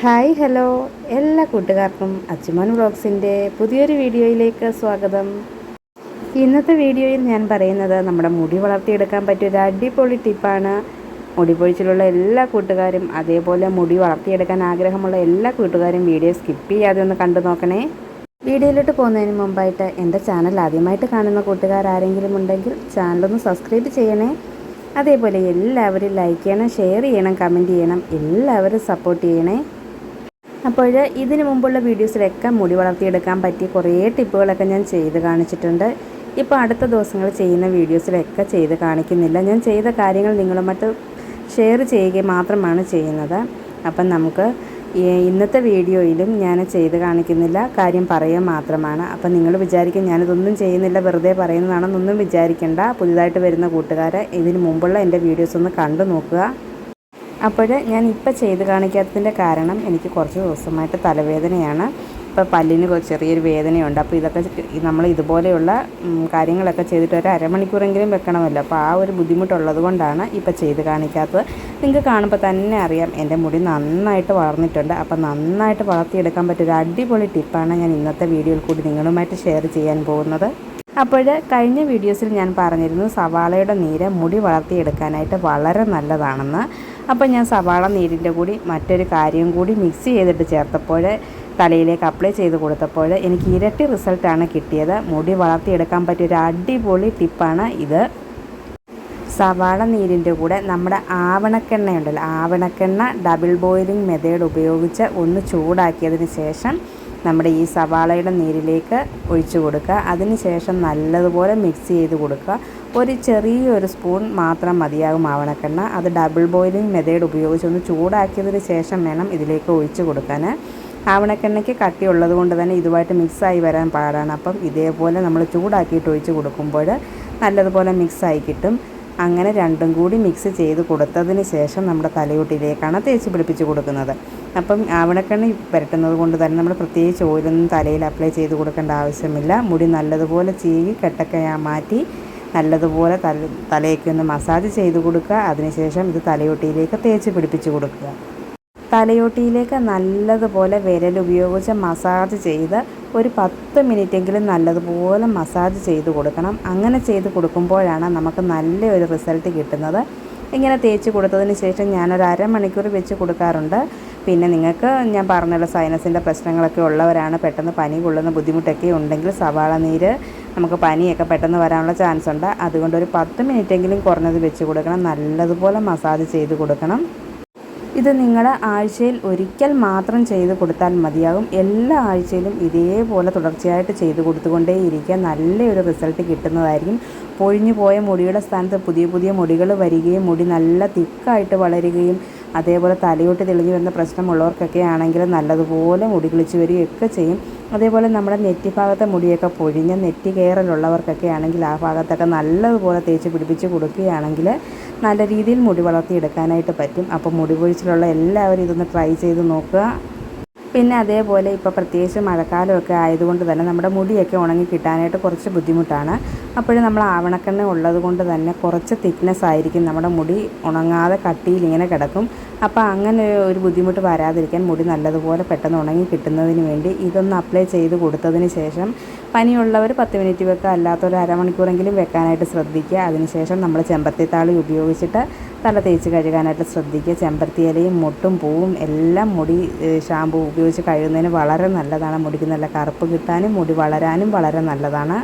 Hi hello. എല്ലാ കൂട്ടുകാർക്കും അച്ചുമോൻ വ്ളോഗ്സിന്റെ പുതിയൊരു വീഡിയോയിലേക്ക് സ്വാഗതം. ഇന്നത്തെ വീഡിയോയിൽ ഞാൻ പറയുന്നത് നമ്മുടെ മുടി വളർത്തിയെടുക്കാൻ പറ്റിയ ഒരു അടിപൊളി ടിപ്പാണ്. മുടി പൊഴിച്ചിലുള്ള എല്ലാ കൂട്ടുകാരും അതേപോലെ മുടി വളർത്തിയെടുക്കാൻ ആഗ്രഹമുള്ള എല്ലാ കൂട്ടുകാരും വീഡിയോ സ്കിപ്പ് ചെയ്യാതെ ഒന്ന് കണ്ടു നോക്കണേ. വീഡിയോയിലോട്ട് പോകുന്നതിന് മുമ്പായിട്ട് എന്റെ ചാനൽ ആദ്യമായിട്ട് കാണുന്ന കൂട്ടുകാർ ആരെങ്കിലും ഉണ്ടെങ്കിൽ ചാനലൊന്ന് സബ്സ്ക്രൈബ് ചെയ്യണേ. അതേപോലെ എല്ലാവരും ലൈക്ക് ചെയ്യണം ഷെയർ ചെയ്യണം കമന്റ് ചെയ്യണം എല്ലാവരും സപ്പോർട്ട് ചെയ്യണേ. അപ്പോൾ ഇതിനു മുമ്പുള്ള വീഡിയോസിലൊക്കെ മുടി വളർത്തിയെടുക്കാൻ പറ്റിയ കുറേ ടിപ്പുകളൊക്കെ ഞാൻ ചെയ്ത് കാണിച്ചിട്ടുണ്ട്. ഇപ്പോൾ അടുത്ത ദിവസങ്ങൾ ചെയ്യുന്ന വീഡിയോസിലൊക്കെ ചെയ്ത് കാണിക്കുന്നില്ല. ഞാൻ ചെയ്ത കാര്യങ്ങൾ നിങ്ങളുമായിട്ട് ഷെയർ ചെയ്യുക മാത്രമാണ് ചെയ്യുന്നത്. അപ്പം നമുക്ക് ഇന്നത്തെ വീഡിയോയിലും ഞാൻ ചെയ്ത് കാണിക്കുന്നില്ല. കാര്യം പറയുക മാത്രമാണ്. അപ്പം നിങ്ങൾ വിചാരിക്കും ഞാനിതൊന്നും ചെയ്യുന്നില്ല വെറുതെ പറയുന്നതാണെന്നൊന്നും വിചാരിക്കേണ്ട. പുതുതായിട്ട് വരുന്ന കൂട്ടുകാരെ ഇതിന് മുമ്പുള്ള എന്റെ വീഡിയോസ് ഒന്ന് കണ്ടു നോക്കുക. അപ്പോൾ ഞാൻ ഇപ്പോൾ ചെയ്ത് കാണിക്കാത്തതിന്റെ കാരണം എനിക്ക് കുറച്ച് ദിവസമായിട്ട് തലവേദനയാണ്. ഇപ്പോൾ പല്ലിന് ചെറിയൊരു വേദനയുണ്ട്. അപ്പോൾ ഇതൊക്കെ നമ്മൾ ഇതുപോലെയുള്ള കാര്യങ്ങളൊക്കെ ചെയ്തിട്ട് ഒരു അരമണിക്കൂറെങ്കിലും വെക്കണമല്ലോ. അപ്പോൾ ആ ഒരു ബുദ്ധിമുട്ടുള്ളത് കൊണ്ടാണ് ഇപ്പോൾ ചെയ്ത് കാണിക്കാത്തത്. നിങ്ങൾക്ക് കാണുമ്പോൾ തന്നെ അറിയാം എന്റെ മുടി നന്നായിട്ട് വളർന്നിട്ടുണ്ട്. അപ്പോൾ നന്നായിട്ട് വളർത്തിയെടുക്കാൻ പറ്റിയ ഒരു അടിപൊളി ടിപ്പാണ് ഞാൻ ഇന്നത്തെ വീഡിയോയിൽ കൂടി നിങ്ങളുമായിട്ട് ഷെയർ ചെയ്യാൻ പോകുന്നത്. അപ്പോൾ കഴിഞ്ഞ വീഡിയോസിൽ ഞാൻ പറഞ്ഞിരുന്നു സവാളയുടെ നീര് മുടി വളർത്തിയെടുക്കാനായിട്ട് വളരെ നല്ലതാണെന്ന്. അപ്പോൾ ഞാൻ സവാള നീരിന്റെ കൂടി മറ്റൊരു കാര്യം കൂടി മിക്സ് ചെയ്തിട്ട് ചേർത്തപ്പോൾ തലയിലേക്ക് അപ്ലൈ ചെയ്ത് കൊടുത്തപ്പോൾ എനിക്ക് ഇരട്ടി റിസൾട്ടാണ് കിട്ടിയത്. മുടി വളർത്തിയെടുക്കാൻ പറ്റിയ ഒരു അടിപൊളി ടിപ്പാണ് ഇത്. സവാള നീരിന്റെ കൂടെ നമ്മുടെ ആവണക്കെണ്ണ ഉണ്ടല്ലോ ആവണക്കെണ്ണ ഡബിൾ ബോയിലിംഗ് മെത്തേഡ് ഉപയോഗിച്ച് ഒന്ന് ചൂടാക്കിയതിന് ശേഷം നമ്മുടെ ഈ സവാളയുടെ നീരിലേക്ക് ഒഴിച്ചു കൊടുക്കുക. അതിനുശേഷം നല്ലതുപോലെ മിക്സ് ചെയ്ത് കൊടുക്കുക. ഒരു ചെറിയൊരു സ്പൂൺ മാത്രം മതിയാകും ആവണക്കെണ്ണ. അത് ഡബിൾ ബോയിലിംഗ് മെത്തേഡ് ഉപയോഗിച്ച് ഒന്ന് ചൂടാക്കിയതിന് ശേഷം വേണം ഇതിലേക്ക് ഒഴിച്ചു കൊടുക്കാൻ ആവണക്കെണ്ണയ്ക്ക് കട്ടിയുള്ളത് കൊണ്ട് തന്നെ ഇതുമായിട്ട് മിക്സായി വരാൻ പാടാണ്. അപ്പം ഇതേപോലെ നമ്മൾ ചൂടാക്കിയിട്ട് ഒഴിച്ച് കൊടുക്കുമ്പോൾ നല്ലതുപോലെ മിക്സായി കിട്ടും. അങ്ങനെ രണ്ടും കൂടി മിക്സ് ചെയ്ത് കൊടുത്തതിന് ശേഷം നമ്മുടെ തലയോട്ടിലേക്കാണ് തേച്ച് പിടിപ്പിച്ച് കൊടുക്കുന്നത്. അപ്പം ആവണക്കെണ്ണ പുരട്ടുന്നത് കൊണ്ട് തന്നെ നമ്മൾ പ്രത്യേകിച്ച് ഓയിലൊന്നും തലയിൽ അപ്ലൈ ചെയ്ത് കൊടുക്കേണ്ട ആവശ്യമില്ല. മുടി നല്ലതുപോലെ ചീകി കെട്ടൊക്കെ മാറ്റി നല്ലതുപോലെ തല തലയൊക്കെ ഒന്ന് മസാജ് ചെയ്ത് കൊടുക്കുക. അതിനുശേഷം ഇത് തലയോട്ടിയിലേക്ക് തേച്ച് പിടിപ്പിച്ച് കൊടുക്കുക. തലയോട്ടിയിലേക്ക് നല്ലതുപോലെ വിരൽ ഉപയോഗിച്ച് മസാജ് ചെയ്ത് ഒരു പത്ത് മിനിറ്റെങ്കിലും നല്ലതുപോലെ മസാജ് ചെയ്ത് കൊടുക്കണം. അങ്ങനെ ചെയ്ത് കൊടുക്കുമ്പോഴാണ് നമുക്ക് നല്ലൊരു റിസൾട്ട് കിട്ടുന്നത്. ഇങ്ങനെ തേച്ച് കൊടുത്തതിന് ശേഷം ഞാനൊരു അരമണിക്കൂർ വെച്ച് കൊടുക്കാറുണ്ട്. പിന്നെ നിങ്ങൾക്ക് ഞാൻ പറഞ്ഞല്ലോ സൈനസിന്റെ പ്രശ്നങ്ങളൊക്കെ ഉള്ളവരാണ് പെട്ടെന്ന് പനി കൊള്ളുന്ന ബുദ്ധിമുട്ടൊക്കെ ഉണ്ടെങ്കിൽ സവാള നീര് നമുക്ക് പനിയൊക്കെ പെട്ടെന്ന് വരാനുള്ള ചാൻസ് ഉണ്ട്. അതുകൊണ്ട് ഒരു പത്ത് മിനിറ്റെങ്കിലും കുറഞ്ഞത് വെച്ച് കൊടുക്കണം. നല്ലതുപോലെ മസാജ് ചെയ്ത് കൊടുക്കണം. ഇത് നിങ്ങൾ ആഴ്ചയിൽ ഒരിക്കൽ മാത്രം ചെയ്ത് കൊടുത്താൽ മതിയാകും. എല്ലാ ആഴ്ചയിലും ഇതേപോലെ തുടർച്ചയായിട്ട് ചെയ്ത് കൊടുത്തുകൊണ്ടേയിരിക്കുക. നല്ലൊരു റിസൾട്ട് കിട്ടുന്നതായിരിക്കും. പൊഴിഞ്ഞു പോയ മുടിയുടെ സ്ഥാനത്ത് പുതിയ പുതിയ മുടികൾ വരികയും മുടി നല്ല തിക്കായിട്ട് വളരുകയും അതേപോലെ തലയോട്ട് തെളിഞ്ഞു വരുന്ന പ്രശ്നമുള്ളവർക്കൊക്കെ ആണെങ്കിൽ നല്ലതുപോലെ മുടി കിളിച്ച് വരികയൊക്കെ ചെയ്യും. അതേപോലെ നമ്മുടെ നെറ്റി ഭാഗത്തെ മുടിയൊക്കെ പൊഴിഞ്ഞ് നെറ്റി കയറലുള്ളവർക്കൊക്കെ ആണെങ്കിൽ ആ ഭാഗത്തൊക്കെ നല്ലതുപോലെ തേച്ച് പിടിപ്പിച്ച് കൊടുക്കുകയാണെങ്കിൽ നല്ല രീതിയിൽ മുടി വളർത്തിയെടുക്കാനായിട്ട് പറ്റും. അപ്പോൾ മുടി പൊഴിച്ചിലുള്ള എല്ലാവരും ഇതൊന്ന് ട്രൈ ചെയ്ത് നോക്കുക. പിന്നെ അതേപോലെ ഇപ്പോൾ പ്രത്യേകിച്ച് മഴക്കാലമൊക്കെ ആയതുകൊണ്ട് തന്നെ നമ്മുടെ മുടിയൊക്കെ ഉണങ്ങി കിട്ടാനായിട്ട് കുറച്ച് ബുദ്ധിമുട്ടാണ്. അപ്പോഴും നമ്മൾ ആവണക്കെണ്ണ ഉള്ളത് കൊണ്ട് തന്നെ കുറച്ച് തിക്നെസ് ആയിരിക്കും നമ്മുടെ മുടി ഉണങ്ങാതെ കട്ടിയിൽ ഇങ്ങനെ കിടക്കും. അപ്പോൾ അങ്ങനെ ഒരു ബുദ്ധിമുട്ട് വരാതിരിക്കാൻ മുടി നല്ലതുപോലെ പെട്ടെന്ന് ഉണങ്ങി കിട്ടുന്നതിന് വേണ്ടി ഇതൊന്ന് അപ്ലൈ ചെയ്ത് കൊടുത്തതിന് ശേഷം പനിയുള്ളവർ പത്ത് മിനിറ്റ് വെക്കുക അല്ലാത്തൊരു അരമണിക്കൂറെങ്കിലും വെക്കാനായിട്ട് ശ്രദ്ധിക്കുക. അതിനുശേഷം നമ്മൾ ചെമ്പത്തിത്താളി ഉപയോഗിച്ചിട്ട് തല തേച്ച് കഴുകാനായിട്ട് ശ്രദ്ധിക്കുക. ചെമ്പരത്തിയിലയും മുട്ടും പൂവും എല്ലാം മുടി ഷാമ്പൂ ഉപയോഗിച്ച് കഴുകുന്നതിന് വളരെ നല്ലതാണ്. മുടിക്ക് നല്ല കറുപ്പ് കിട്ടാനും മുടി വളരാനും വളരെ നല്ലതാണ്.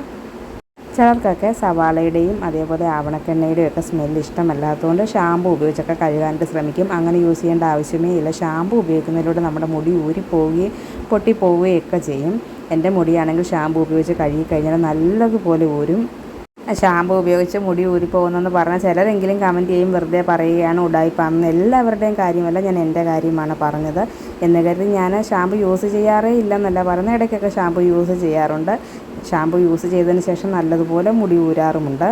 ചിലർക്കൊക്കെ സവാളയുടെയും അതേപോലെ ആവണക്കെണ്ണയുടെയും ഒക്കെ സ്മെല്ല് ഇഷ്ടമല്ലാത്തതുകൊണ്ട് ഷാമ്പു ഉപയോഗിച്ചൊക്കെ കഴുകാനായിട്ട് ശ്രമിക്കും. അങ്ങനെ യൂസ് ചെയ്യേണ്ട ആവശ്യമേ ഇല്ല. ഷാമ്പു ഉപയോഗിക്കുന്നതിലൂടെ നമ്മുടെ മുടി ഊരിപ്പോവുകയും പൊട്ടിപ്പോവുകയൊക്കെ ചെയ്യും. എന്റെ മുടിയാണെങ്കിൽ ഷാമ്പു ഉപയോഗിച്ച് കഴുകി കഴിഞ്ഞാൽ നല്ലതുപോലെ ഊരും. ഷാമ്പു ഉപയോഗിച്ച് മുടി ഊരിപ്പോകുന്നെന്ന് പറഞ്ഞാൽ ചിലരെങ്കിലും കമന്റ് ചെയ്യും വെറുതെ പറയുകയാണ് ഉടായിപ്പാന്ന് എല്ലാവരുടെയും കാര്യമല്ല ഞാൻ എന്റെ കാര്യമാണ് പറഞ്ഞത്. എന്ന് കരുതി ഞാൻ ഷാമ്പു യൂസ് ചെയ്യാറേ ഇല്ലെന്നല്ല പറയുന്നത് ഇടയ്ക്കൊക്കെ ഷാമ്പു യൂസ് ചെയ്യാറുണ്ട്. ഷാമ്പു യൂസ് ചെയ്തതിന് ശേഷം നല്ലതുപോലെ മുടി ഊരാറുമുണ്ട്.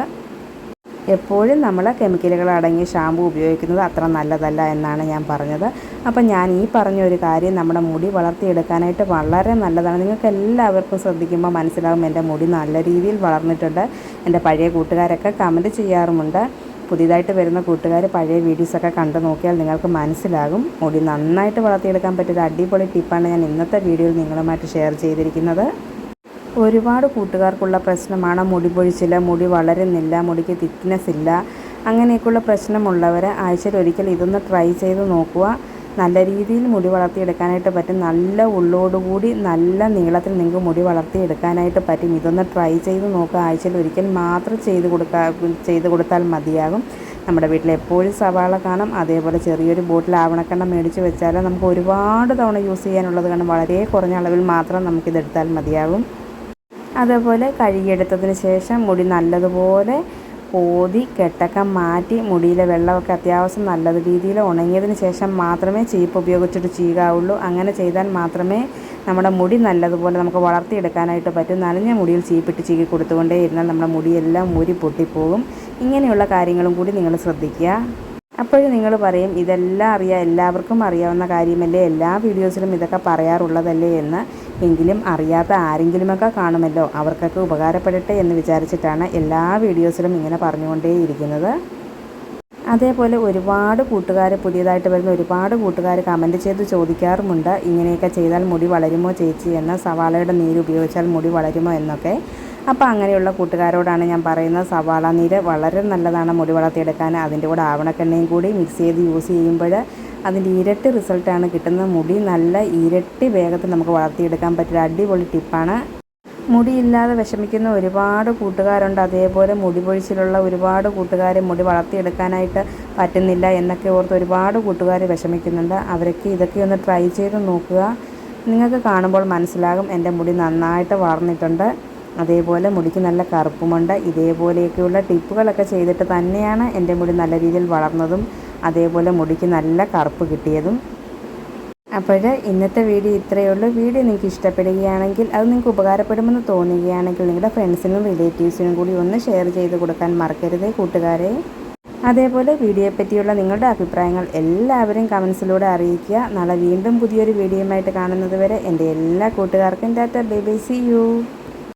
എപ്പോഴും നമ്മൾ കെമിക്കലുകൾ അടങ്ങിയ ഷാമ്പു ഉപയോഗിക്കുന്നത് അത്ര നല്ലതല്ല എന്നാണ് ഞാൻ പറഞ്ഞത്. അപ്പം ഞാൻ ഈ പറഞ്ഞ ഒരു കാര്യം നമ്മുടെ മുടി വളർത്തിയെടുക്കാനായിട്ട് വളരെ നല്ലതാണ്. നിങ്ങൾക്ക് എല്ലാവർക്കും ശ്രദ്ധിക്കുമ്പോൾ മനസ്സിലാകും എന്റെ മുടി നല്ല രീതിയിൽ വളർന്നിട്ടുണ്ട്. എന്റെ പഴയ കൂട്ടുകാരൊക്കെ കമന്റ് ചെയ്യാറുമുണ്ട്. പുതിയതായിട്ട് വരുന്ന കൂട്ടുകാർ പഴയ വീഡിയോസൊക്കെ കണ്ടു നോക്കിയാൽ നിങ്ങൾക്ക് മനസ്സിലാകും. മുടി നന്നായിട്ട് വളർത്തിയെടുക്കാൻ പറ്റിയൊരു അടിപൊളി ടിപ്പാണ് ഞാൻ ഇന്നത്തെ വീഡിയോയിൽ നിങ്ങളുമായിട്ട് ഷെയർ ചെയ്തിരിക്കുന്നത്. ഒരുപാട് കൂട്ടുകാർക്കുള്ള പ്രശ്നമാണ് മുടി പൊഴിച്ചില്ല മുടി വളരുന്നില്ല മുടിക്ക് തിക്നെസ് ഇല്ല. അങ്ങനെയൊക്കെയുള്ള പ്രശ്നമുള്ളവർ ആഴ്ചയിൽ ഒരിക്കൽ ഇതൊന്ന് ട്രൈ ചെയ്ത് നോക്കുക. നല്ല രീതിയിൽ മുടി വളർത്തിയെടുക്കാനായിട്ട് പറ്റും. നല്ല ഉള്ളോടുകൂടി നല്ല നീളത്തിൽ നിങ്ങൾക്ക് മുടി വളർത്തിയെടുക്കാനായിട്ട് പറ്റും. ഇതൊന്ന് ട്രൈ ചെയ്ത് നോക്കുക. ആഴ്ചയിൽ ഒരിക്കൽ മാത്രം ചെയ്ത് കൊടുക്കുക ചെയ്ത് കൊടുത്താൽ മതിയാകും. നമ്മുടെ വീട്ടിൽ എപ്പോഴും സവാള കാണും. അതേപോലെ ചെറിയൊരു ബോട്ടിൽ ആവണക്കെണ്ണ മേടിച്ച് വെച്ചാൽ നമുക്ക് ഒരുപാട് തവണ യൂസ് ചെയ്യാനുള്ളത് കാരണം വളരെ കുറഞ്ഞ അളവിൽ മാത്രം നമുക്കിതെടുത്താൽ മതിയാകും. അതേപോലെ കഴുകിയെടുത്തതിന് ശേഷം മുടി നല്ലതുപോലെ കോതി കെട്ടൊക്കെ മാറ്റി മുടിയിലെ വെള്ളമൊക്കെ അത്യാവശ്യം നല്ല രീതിയിൽ ഉണങ്ങിയതിന് ശേഷം മാത്രമേ ചീപ്പ് ഉപയോഗിച്ചിട്ട് ചീകാവുള്ളൂ. അങ്ങനെ ചെയ്താൽ മാത്രമേ നമ്മുടെ മുടി നല്ലതുപോലെ നമുക്ക് വളർത്തിയെടുക്കാനായിട്ട് പറ്റും. നനഞ്ഞ മുടിയിൽ ചീപ്പിട്ട് ചീകി കൊടുത്തുകൊണ്ടേ ഇരുന്നാൽ നമ്മുടെ മുടിയെല്ലാം ഊരി പൊട്ടിപ്പോകും. ഇങ്ങനെയുള്ള കാര്യങ്ങളും കൂടി നിങ്ങൾ ശ്രദ്ധിക്കുക. അപ്പോഴും നിങ്ങൾ പറയും ഇതെല്ലാം അറിയാം എല്ലാവർക്കും അറിയാവുന്ന കാര്യമല്ലേ? എല്ലാ വീഡിയോസിലും ഇതൊക്കെ പറയാറുള്ളതല്ലേ? എന്ന്. എങ്കിലും അറിയാത്ത ആരെങ്കിലുമൊക്കെ കാണുമല്ലോ. അവർക്കൊക്കെ ഉപകാരപ്പെടട്ടെ എന്ന് വിചാരിച്ചിട്ടാണ് എല്ലാ വീഡിയോസിലും ഇങ്ങനെ പറഞ്ഞുകൊണ്ടേയിരിക്കുന്നത്. അതേപോലെ ഒരുപാട് കൂട്ടുകാർ പുതിയതായിട്ട് വരുന്ന ഒരുപാട് കൂട്ടുകാർ കമന്റ് ചെയ്ത് ചോദിക്കാറുമുണ്ട്. ഇങ്ങനെയൊക്കെ ചെയ്താൽ മുടി വളരുമോ ചേച്ചി എന്ന് സവാളയുടെ നീര് ഉപയോഗിച്ചാൽ മുടി വളരുമോ എന്നൊക്കെ. അപ്പോൾ അങ്ങനെയുള്ള കൂട്ടുകാരോടാണ് ഞാൻ പറയുന്നത് സവാള നീര് വളരെ നല്ലതാണ് മുടി വളർത്തിയെടുക്കാൻ. അതിന്റെ കൂടെ ആവണക്കെണ്ണയും കൂടി മിക്സ് ചെയ്ത് യൂസ് ചെയ്യുമ്പോൾ അതിന്റെ ഇരട്ടി റിസൾട്ടാണ് കിട്ടുന്നത്. മുടി നല്ല ഇരട്ടി വേഗത്തിൽ നമുക്ക് വളർത്തിയെടുക്കാൻ പറ്റിയ അടിപൊളി ടിപ്പാണ്. മുടിയില്ലാതെ വിഷമിക്കുന്ന ഒരുപാട് കൂട്ടുകാരുണ്ട്. അതേപോലെ മുടി പൊഴിച്ചിലുള്ള ഒരുപാട് കൂട്ടുകാർ മുടി വളർത്തിയെടുക്കാനായിട്ട് പറ്റുന്നില്ല എന്നൊക്കെ ഓർത്ത് ഒരുപാട് കൂട്ടുകാർ വിഷമിക്കുന്നുണ്ട്. അവരൊക്കെ ഇതൊക്കെ ഒന്ന് ട്രൈ ചെയ്ത് നോക്കുക. നിങ്ങൾക്ക് കാണുമ്പോൾ മനസ്സിലാകും. എന്റെ മുടി നന്നായിട്ട് വളർന്നിട്ടുണ്ട്. അതേപോലെ മുടിക്ക് നല്ല കറുപ്പുമുണ്ട്. ഇതേപോലെയൊക്കെയുള്ള ടിപ്പുകളൊക്കെ ചെയ്തിട്ട് തന്നെയാണ് എന്റെ മുടി നല്ല രീതിയിൽ വളർന്നതും അതേപോലെ മുടിക്ക് നല്ല കറുപ്പ് കിട്ടിയതും. അപ്പോൾ ഇന്നത്തെ വീഡിയോ ഇത്രയേ ഉള്ളൂ. വീഡിയോ നിങ്ങൾക്ക് ഇഷ്ടപ്പെടുകയാണെങ്കിൽ അത് നിങ്ങൾക്ക് ഉപകാരപ്പെടുമെന്ന് തോന്നുകയാണെങ്കിൽ നിങ്ങളുടെ ഫ്രണ്ട്സിനും റിലേറ്റീവ്സിനും കൂടി ഒന്ന് ഷെയർ ചെയ്ത് കൊടുക്കാൻ മറക്കരുത് കൂട്ടുകാരെ. അതേപോലെ വീഡിയോയെ പറ്റിയുള്ള നിങ്ങളുടെ അഭിപ്രായങ്ങൾ എല്ലാവരും കമൻസിലൂടെ അറിയിക്കുക. നാളെ വീണ്ടും പുതിയൊരു വീഡിയോയുമായിട്ട് കാണുന്നത് വരെ എന്റെ എല്ലാ കൂട്ടുകാർക്കും tata bye bye see you.